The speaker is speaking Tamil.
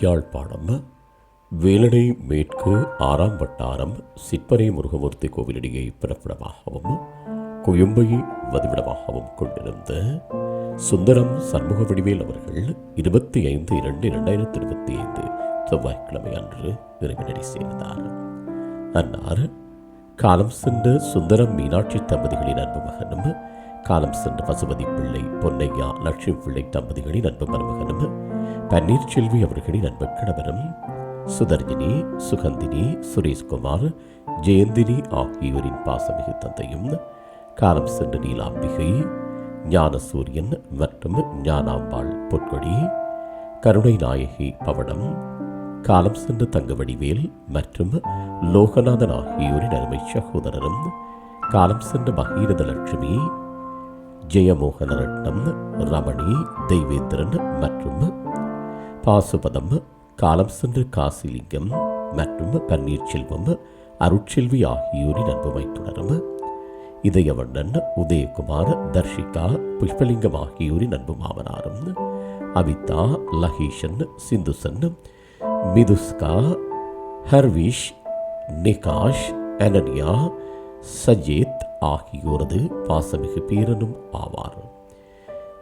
யாழ்ப்பாணம் வேலனை மேற்கு ஆறாம் வட்டாரம் சிற்பரை முருகமூர்த்தி கோவிலிடையே பிறப்பிடமாகவும் கொழும்பை வதிவிடமாகவும் கொண்டிருந்த சுந்தரம் சண்முக வடிவேல் அவர்கள் இருபத்தி ஐந்து இரண்டு இரண்டாயிரத்தி இருபத்தி ஐந்து செவ்வாய்க்கிழமை அன்று இறைவனடி சேர்ந்தார். அன்னார் காலம் சென்ற சுந்தரம் மீனாட்சி தம்பதிகளின் அன்பு மகனும் காலம் சென்ற பசுபதி பிள்ளை பொன்னையா லட்சுமி பிள்ளை தம்பதிகளின் அன்பு மருமகனும் பன்னீர்செல்வி அவர்களின் அன்பு கணவரும் சுதர்ஜினி சுகந்தினி சுரேஷ்குமார் ஜெயந்தினி ஆகியோரின் பாசமிகு தந்தையும் காலம் சென்ற நீலாம்பிகை ஞானசூரியன் மற்றும் ஞானாம்பாள் பொற்கொடி கருணை நாயகி பவடம் காலம் சென்ற தங்கவடிவேல் மற்றும் லோகநாதன் ஆகியோரின் அருமை சகோதரரும் காலம் சென்ற பகீரத லட்சுமி ஜெயமோகன ரட்னம் ரமணி தெய்வேந்திரன் மற்றும் பாசுபதம் காலம் சென்ற காசிலிங்கம் மற்றும் பன்னீர்செல்வம் அருட்செல்வி ஆகியோரின் அன்புமை தொடரும் இதயவண்ணன் உதயகுமார் தர்ஷிகா புஷ்பலிங்கம் ஆகியோரின் அன்பு மாமனாரும் அவிதா லஹீஷன் சிந்துசன் மிதுஸ்கா ஹர்விஷ் நிகாஷ் அனன்யா சஜேத் ஆகியோரது பாசமிகு பேரனும் ஆவார்.